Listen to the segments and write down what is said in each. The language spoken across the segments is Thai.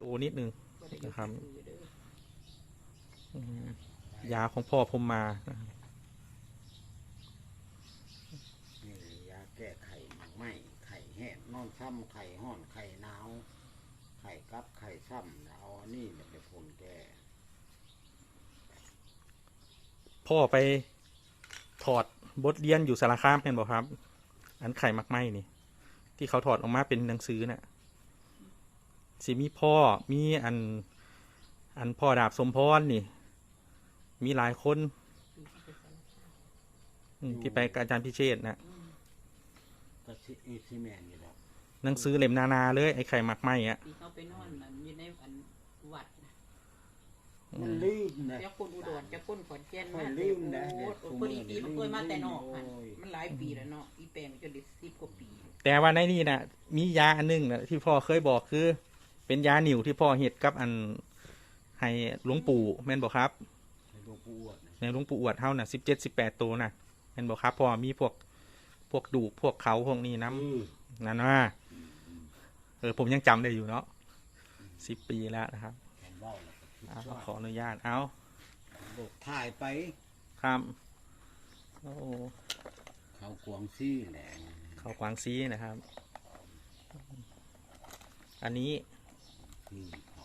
โอ้นิดนึงบ่ได้อยู่นะครับซื่อๆเด้ออืมยาของพ่อผมมานะครับนี่ยาแก้ไข่หมักไหมไข่แห้งนอนช้ำไข่ห้อนไข่หนาวไข่กับไข่ช้ำเอาอันนี้เนี่ยไปพ่นแก้พ่อไปถอดบทเรียนอยู่สารคามเป็นบอกครับ อันไข่มักไหมนี่ ที่เขาถอดออกมาเป็นหนังสือน่ะ สิมีพ่อมีอัน อันพ่อดาบสมพรนี่ มีหลายคนอืมที่ไปกับอาจารย์พิเชษฐ์นะก็ซิอีซีแมนอยู่แล้วหนังสือเล่มนานาเลยไอ้ไข่มักไหมอะ ที่เขาไปนอนนั่นอยู่ในอันวัดน่ะมันลืมนะเจ้าคนอุดรเจ้าคนขอนแก่นค่มาอยแต่ลืมนะโอ้เดี๋ยวโหพอดีปีมันเคยมาแต่นอกหั่นโอ้ย มันหลายปีแล้วเนาะอีแปลงจนได้สิบกว่าปีแต่ว่าในนี่นะมียาอันหนึงนะที่พ่อเคยบอกคือ เป็นยาหนิวที่พ่อเห็ดกับอันให้หลวงปู่แม่นบอกครับให้หลวงปู่อวดนะในหลวงปู่อวดเท่าน่ะสิบเจ็ดสิบแปดตัวน่ะแม่นบอกครับพ่อมีพวกพวกดูกพวกเขาพวกนี้น้อือำนั่นว่าเออผมยังจำได้อยู่เนาะสิบปีแล้วนะครับแผ่นเบ้าแล้วก็คิดอะว่าขออนุญาตเอาโลกถ่ายไปครับโอ้เขากวางซี่แหละเขากวางซีนะครับ อันนี้ คือเขา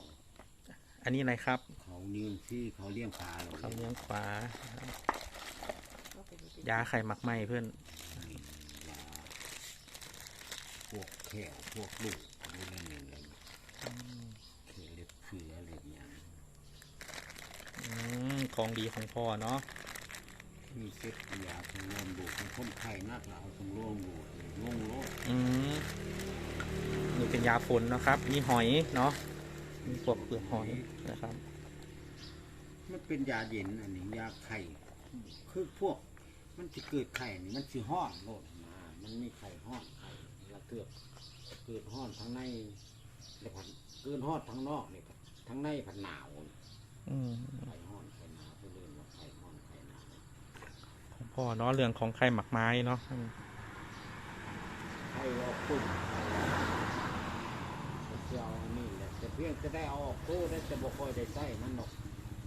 อันนี้อะไรครับ เขานิ้วซี่เขาเลี้ยงปลาเราเขาเนี่ยเลี้ยงขวาก็ไปดูสิยาไข่หมักไหมเพื่อนนี่ยาพวกแขวพวกลูกอะไรนั่นเองเลยเขเล็บเสืออะไรอย่างอืมของดีของพ่อเนาะมีเซ็ตยาทางรวมดูของคนไข้นักเราทางรวมดูลงโลกอืมนี่เป็นยาฝนนะครับ มีหอยเนาะ มีพวกเปลือกหอยนะครับ มันเป็นยาเย็นอันนี้ยาไข่คือพวก มันจะเกิดไข่นี่มันสิห้อนโลดมามันมีไข่ห้อนไข่แล้วเกิดเกิดห้อนทั้งในแล้วผัดเกินห้อนทั้งนอกเนี่ยทั้งในผัดหนาวอืมไข่ห้อนไข่หนาวไปเรื่อยว่าไข่ห้อนไข่หนาวของพ่อเนาะเรื่องของไข่หมักไม้เนาะอืมไข่ออกปุ่นจะเอาอันนี่แหละแต่เพียงจะได้เอาออกตู้ได้จะบ่ค่อยได้ใช้มันหรอก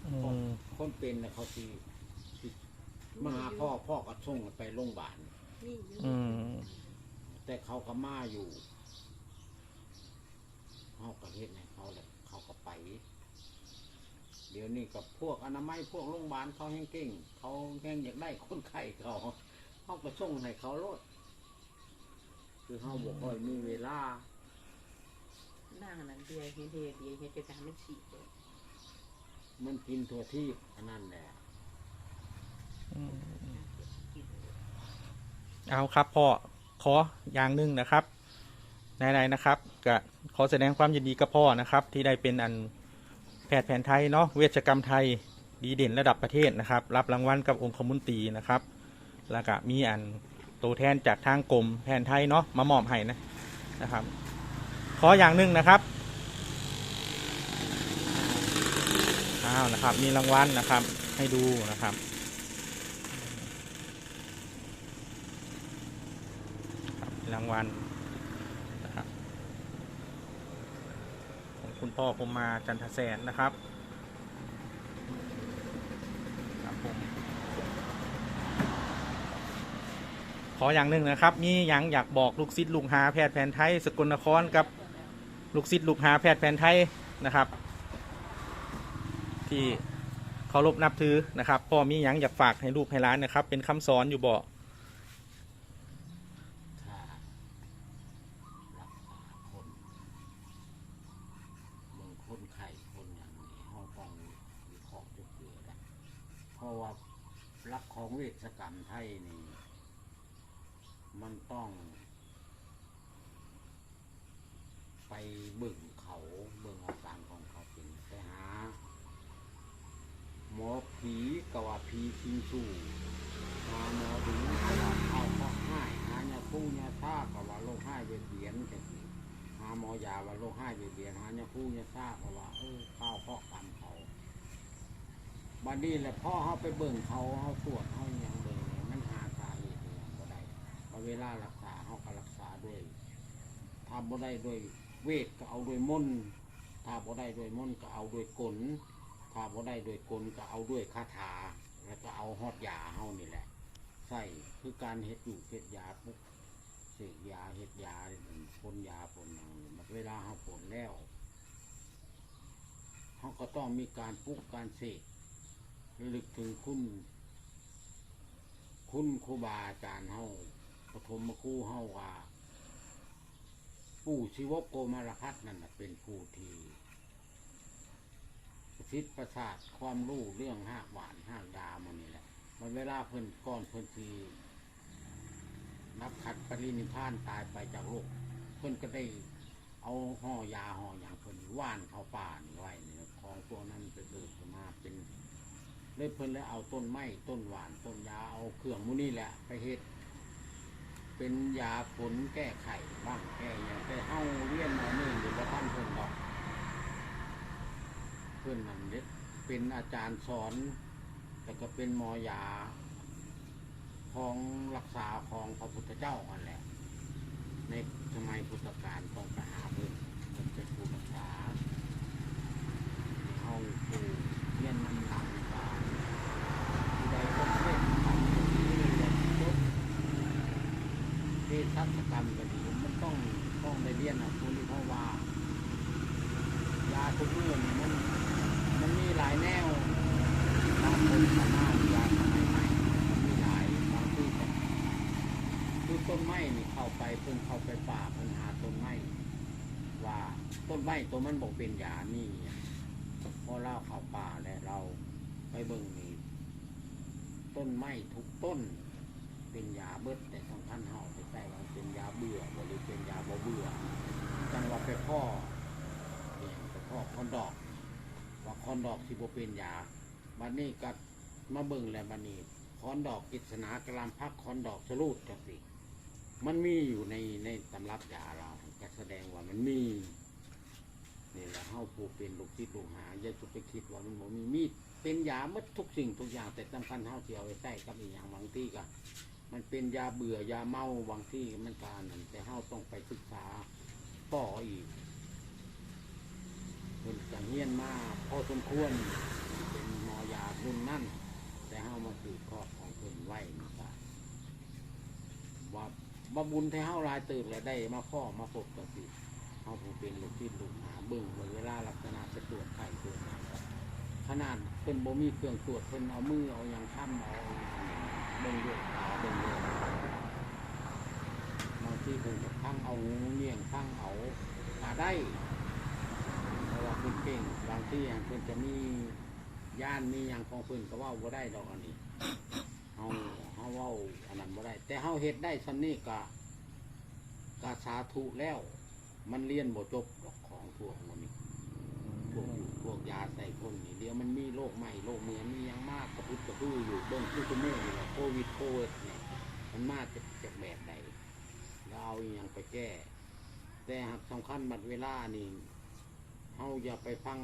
อืมคนเป็นนะเขาสิสิมาหาพ่อพ่อก็ส่งไปโรงพยาบาลนี่อยู่อืมแต่เขาก็มาอยู่เขาก็เฮ็ดให้เขาแหละเขาก็ไป เดี๋ยวนี้กับพวกอนามัยพวกโรงพยาบาลเขาแห้งเก่ง เขาแห้งอยากได้คนไข้เขาเขาก็ส่งให้เขาลดคือเขาบอกว่ามีเวลา นั่งอันนั้นเดียวเฮ็ดเฮ็ดเดียวเฮ็ดจะทำมันสีเลยมันกินตัวที่อันนั้นแหละอืมเอาครับพ่อขออย่างหนึ่งนะครับในๆนะครับก็ขอแสดงความยินดีกับพ่อนะครับ ที่ได้เป็นอันแพทย์แผนไทยเนาะเวชกรรมไทยดีเด่นระดับประเทศนะครับ รับรางวัลกับองค์คมุนตรีนะครับ แล้วก็มีอันตัวแทนจากทางกรมแผนไทยเนาะมามอบให้นะนะครับ ขออย่างหนึ่งนะครับอ้าวนะครับ มีรางวัลนะครับ ให้ดูนะครับครับมีรางวัลนะครับของคุณพ่อผมมาจันทแสนนะครับครับผมขออย่างหนึ่งนะครับ มีอย่างอยากบอกลูกศิษย์ลูกหาแพทย์แผนไทยสกลนครกับ ลูกศิษย์ลูกหาแพทย์แผนไทยนะครับ ที่เคารพนับถือนะครับพ่อมีหยังอยากฝากให้ลูกให้ร้านนะครับ เป็นคำสอนอยู่บ่ ถ้ารักษาคนเมืองคนไข้คนอย่างนี้เขาต้องวิเคราะห์จุดเกิดนะเพราะว่ารักของเวชกรรมไทยนี่ มันต้อง ไปเบิ่งเขาเบิ่งอาการของเขาเป็นไปหา หมอผีก ว่าผีสิงสู่หาหมอดูกว่าเข้าข้อห้ายหายาคู่ยาท่ากว่าโรคห้ายเบียดเบียนจังซี่หาหมอยาว่าโรคห้ายเบียดเบียนหายคู่ยาท่ากว่าเออข้าวข้อกรรมเขาบัดนี้แหละพ่อเขาไปเบิ่งเขาเขาตรวจเขาอยังเบิ่งเนี่ยมันหาสาเหตุอย่างบ่ได้พอเวลารักษาเขาก็รักษาด้วยทำบ่ได้ด้วยเวทก็เอาด้วยมนต์ถ้าบ่ได้ด้วยมนต์ก็เอาด้วยกลถ้าบ่ได้ด้วยกลก็เอาด้วยคาถา แล้วก็เอาฮอดยาเฮานี่แหละ ใส่คือการเฮ็ดอยู่เฮ็ดยาปุ๊บเสกยาเฮ็ดยาพ่นยาพ่นหยังบัดเวลาเฮาพ่นแล้วเฮาก็ต้องมีการปลุกการเสกระลึกถึงคุณ คุณครูบาอาจารย์เฮาปฐมครูเฮาว่า ปู่ชีวโกมารพัฒนั่นเป็นผู้ที่ สิทธิประสาทความรู้เรื่องหากหวานหากยามันนี่แหละ มันเวลาเพิ่นก่อนเพิ่นทีนับขัดปรินิพานตายไปจากโลก เพิ่นก็ได้เอาห่อยาห่ออย่างเพิ่นว่านเข้าป่านี่ไว้เนี่ยของพวกนั้นไปเกิดมาเป็นเลยเพิ่นเลยเอาต้นไม้ต้นหวานต้นยาเอาเครื่องมูนี่แหละ ไปเฮ็ดเป็นยาผลแก้ไขบ้างแก้ยังแต่เฮาเรียนมาหนึ่งอยู่บ่ท่านเพิ่นดอก เพิ่อนนั่นเด็ดเป็นอาจารย์สอน แต่ก็เป็นหมอยาของรักษาของพระพุทธเจ้าอันแหละ ในสมัยพุทธกาลต้องไปหาเพิ่นเพิ่นเป็นผู้รักษาเฮาผู้เรียนนำหลังกาใดก็เล่นทำที่เรียนจบเภสัชกรรมก็ดีมันต้องต้องได้เรียนอะคุณเพราะว่ายาทุกเรื่องนี่มันมันมีหลายแนวบางคนสามารถยาสมัยใหม่มันมีหลายบางที่ก็คือ ต้นไม้นี่เข้าไปเพิ่งเข้าไปป่าเพิ่งหาต้นไม้ว่าต้นไม้ตัวมันบอกเป็นยานี่พอเราเข้าป่าแล้วเราไปเบิ่งนี่ต้นไม้ทุกต้น เป็นยาเบิดแต่ของท่านเฮาไปใส่ว่าเป็นยาเบื่อหรือเป็นยาบ่เบื่อจังว่าไปพ่อเนี่ยไปพ่อคอนดอก ว่าคอนดอกสิบ่เป็นยาบัดนี้ก็มาเบิ่งแล้วบัดนี้คอนดอกกิษณากะลามพักคอนดอกสรูดจังสิ มันมีอยู่ในในตำรับยาเราก็แสดงว่ามันมีนี่แหละเฮาผู้เป็นลูกศิษย์ลูกหาอย่าจุไปคิดว่ามันบ่มีมีดเป็นยาหมดทุกสิ่งทุกอย่างแต่สำคัญเฮาสิเอาไปใส่กับอีหยังบางที่ก็มันเป็นยาเบื่อยาเมาบางที่มันการนั่นแต่เฮาต้องไปศึกษาต่ออีกเพิ่นจะเฮียนมาพอสมควรเป็นมอยารุ่นนั่นแต่เฮามาสืบทอของเพิ่นไว้ นี่ก็ว่าบุญที่เฮาลายตื่นแล้วได้มาพ่อมาพบกันสิเฮาผู้เป็นลูกศิษย์ลูกหาเบิ่งเวลาลักษณะไปตรวจไข้ตรวจหยังขนาดเพิ่นบ่มีเครื่องตรวจเพิ่นเอามือเอาหยังค้ำเอาเบิ่งด้วยตาเบิ่งด้วยบางทีเพิ่นจะพังเอางูเงี้ยงพังเอาตาได้เพราะว่าเพิ่นเก่งบางที่เพิ่นจะมีย่านมีอย่างของเพิ่นก็ว่าบ่ได้ดอกอันนี้เฮา เฮาว้าอันนั้นบ่ได้ แต่เฮาเฮ็ดได้ซำนี้ก็ก็สาธุแล้ว มันเรียนบ่จบดอกของพวกมันนี่พวกอยู่พวกยาใส่คนนี่เดี๋ยวมันมีโรคใหม่โรคเหมือนมียังมากกระพุดกระพืออยู่เบิ่งคือตัวเมื่อนี่แหละโควิดโควิดเนี่ยมันมาจากจากแบบใดแล้วเอาอหยังไปแก้ แต่หากสำคัญบัดเวลานี่เฮาอย่าไปฟัง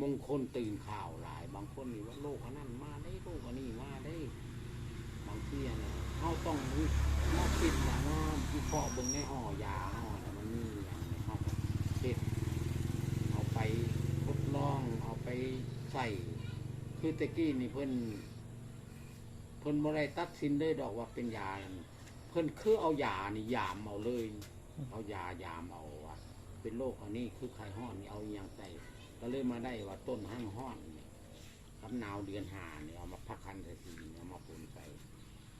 มงคลตื่นข่าวหลาย บางคนนี่ว่าโลกอันนั้นมาได้โลกอันนี้มาได้ บางทีนะเฮาต้องวิมาคิดว่าว่าวิเคราะห์เบิ่งในห่อยาห่อน่มันมีอย่างไรเฮาก็เฮ็ดเอาไปทดลองเอาไปใส่คือตะกี้นี่เพิ่นเพิ่นบ่ได้ตัดสินเลยดอกว่าเป็นยาเพิ่นคือเอายานี่ยามเอาเลย เอายายามเอาว่าเป็นโรคอันนี้คือไข้ห้อนนี่เอาอย่างใส่ ก็เลยมาได้ว่าต้นห้างห้อนนี่กับหนาวเดือนหาเนี่ยเอามาพักคันใส่สีเอามาปนใส่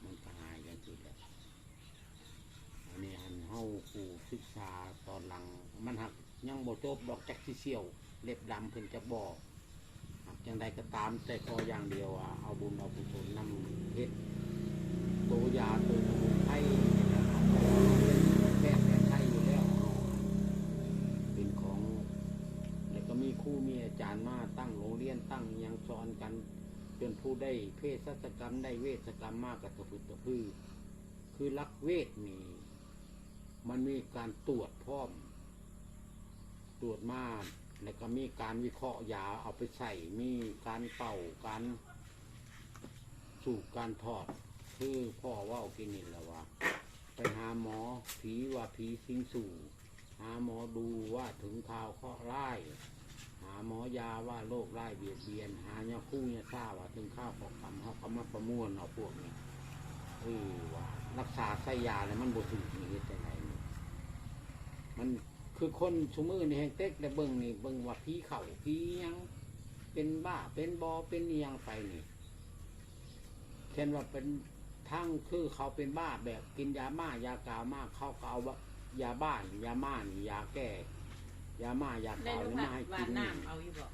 มันก็หายกันสิแหละอันนี้อันเฮาผู้ศึกษาตอนหลัง มันหักยังบ่จบดอกจักที่เสี่ยว เล็บดำเพิ่นจะบอกหักจังใดก็ตามแต่ก็อย่างเดียวอะเอาบุญเอาบุญนำเฮ็ดตัวยาตัวสมุนไพรนี่แหละครับเพราะว่าเป็นแพทย์แผนไทยอยู่แล้ว เป็นของ แล้วก็มีครูมีอา จารย์มาตั้งโรงเรียนตั้งยังสอนกันจนผู้ได้เพศสัจกรรมได้เวชกรรมมากกับตะพึดตะพือ คือรักเวทมี มันมีการตรวจพร้อม ตรวจมาแล้วก็มีการวิเคราะห์ยาเอาไปใส่มีการเป่าการสูบการถอดคือพ่อว่าเอกินนี่และว่าไปหาหมอผีว่าผีสิงสู่ หาหมอดูว่าถึงข่าวเคราะห์ร้าย หาหมอยาว่าโรคไร้เบียดเบียน หาเนี่ยคู่เนี่ยทราบว่าถึงข้าวของกรรมเขาก็มาประมวลเอาพวกนี้เออว่ารักษาใส่ยาเนี่ยมันบ่ถึงนี่เฮ็ดจังไดนี่มันคือคนชุมือในแห่งเต็กแต่เบิ่งนี่เบิ่งว่าผีเข่าผีหยัง เป็นบ้าเป็นบอเป็นอิหยังไปนี่เช่นว่าเป็นทั้งคือเขาเป็นบ้าแบบกินยาบ้ายากาวมากเขาก็เอาว่ายาบ้านยาม่านยาแก้ ยาม่ายาได้กาวลูกนี่หมาลานให้ว่ากินน้ำเอาอยู่บ่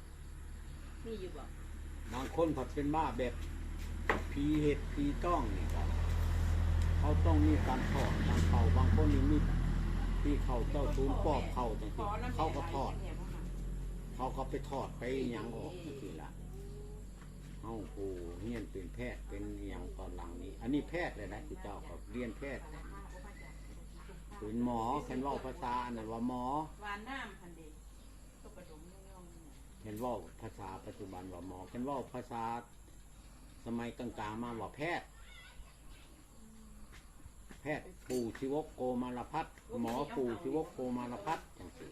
มีอยู่บ่บางคนผัดเป็นบ้าแบบผีเห็ดผีต้องนี่ครับเขาต้องมีการถอดการเข่าบางคนนี่มีที่เข่าเจ้าศูนย์ปอบเข่าจังสิเขาก็ถอด เขาก็ไปถอดไปอิหยังออกจังสิละเฮาผู้เฮียนเป็นแพทย์เป็นอิหยังตอนหลังนี้ อันนี้แพทย์เลยนะที่เจ้าเขาเรียนแพทย์เป็นหมอเห็นเว่าภาษาอันนั้นว่าหมอวานน้ำพันเดก็ประดมย่องๆเนี่ย เห็ นเว่าภาษาปัจจุบันว่าหมอเห็นเว่าภาษาสมัยกลางๆมาว่าแพทย์ แพทย์ปู่ชีวกโกมารพัฒน์หมอปู่ชีวกโกมารพัฒน์จังสิ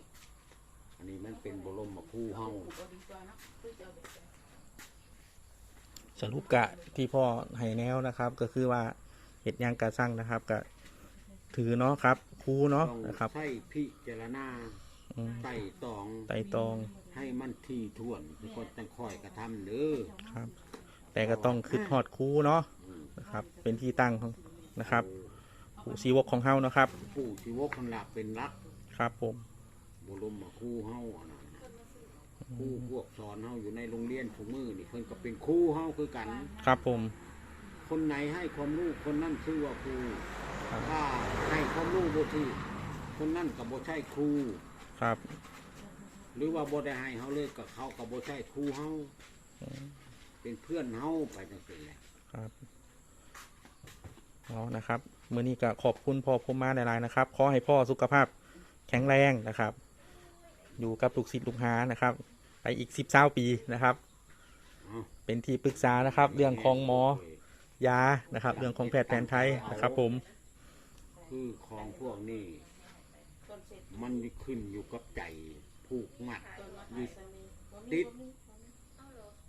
อันนี้มันเป็นบรมครูเฮาเอาดีกว่าเนาะคือจะเอาแบบไหนสรุปกะที่พ่อให้แนวนะครับ ก็คือว่าเห็ดหยางกะสั่งนะครับกะถือเนาะครับครูเนาะต้องนะครับใช้พิจารณาอืมไต่ตองไต่ตอง ให้มันที่ท่วนทุกคนจังคอยกระทำเด้อครับ แต่ก็ต้องคืดทอดครูเนาะอืมนะครับ เป็นที่ตั้งของนะครับผู้ชีวกของเฮานะครับ ปู่ชีวกคนหลักเป็นรักครับผมบรมครูเฮาอันนั้นครูพวกสอนเฮาอยู่ในโรงเรียนทุกมือนี่เพิ่นก็เป็นครูเฮาคือกัน ครับผม คนไหนให้ความรู้คนนั่นชื่อว่าครูครับ ถ้าให้ความรู้บ่ที่คนนั่นก็บ่ใช่ครู ครับ หรือว่าบ่ได้ให้เฮาเลยกับเขาก็บ่ใช่ครูเฮาเป็นเพื่อนเฮาไปจังซี่แหละครับเอานะครับมื้อนี้ก็ขอบคุณพ่อผมมาหลายๆนะครับ ขอให้พ่อสุขภาพแข็งแรงนะครับ อยู่กับลูกศิษย์ลูกหานะครับ ไปอีกสิบเ้าปีนะครับเอาเป็นที่ปรึกษานะครับ เรื่องของหมอยานะครับ เรื่องของแพทย์แผนไทยนะครับ ผม คือของพวกนี้ต้นเสร็จมันขึ้นอยู่กับใจ ผูกมัดต้นมะยึขามดสมีติด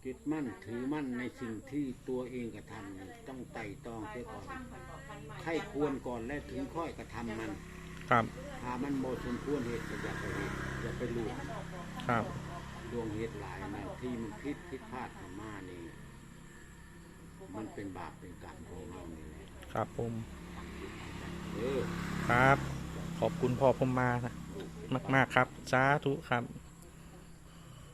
ยึดมั่นถือมั่นในสิ่งที่ตัวเองกระทำนี่ต้องไต่ตองเสียก่อนช่างพันบอกพันใหม่ให้ควรก่อนและถึงค่อยกระทำมัน ครับ ถ้ามันโมสมควรเหตุก็อย่าไปเหตุอย่าไปลวงครับ ลวงเหตุหลายนะที่มันพิษพิษพลาดเข้ามานี่ มันเป็นบาปเป็นกรรมของเรานี่แหละครับผม เออ ครับ ขอบคุณพ่อผมมานะ มาก ๆ ครับสาธุครับ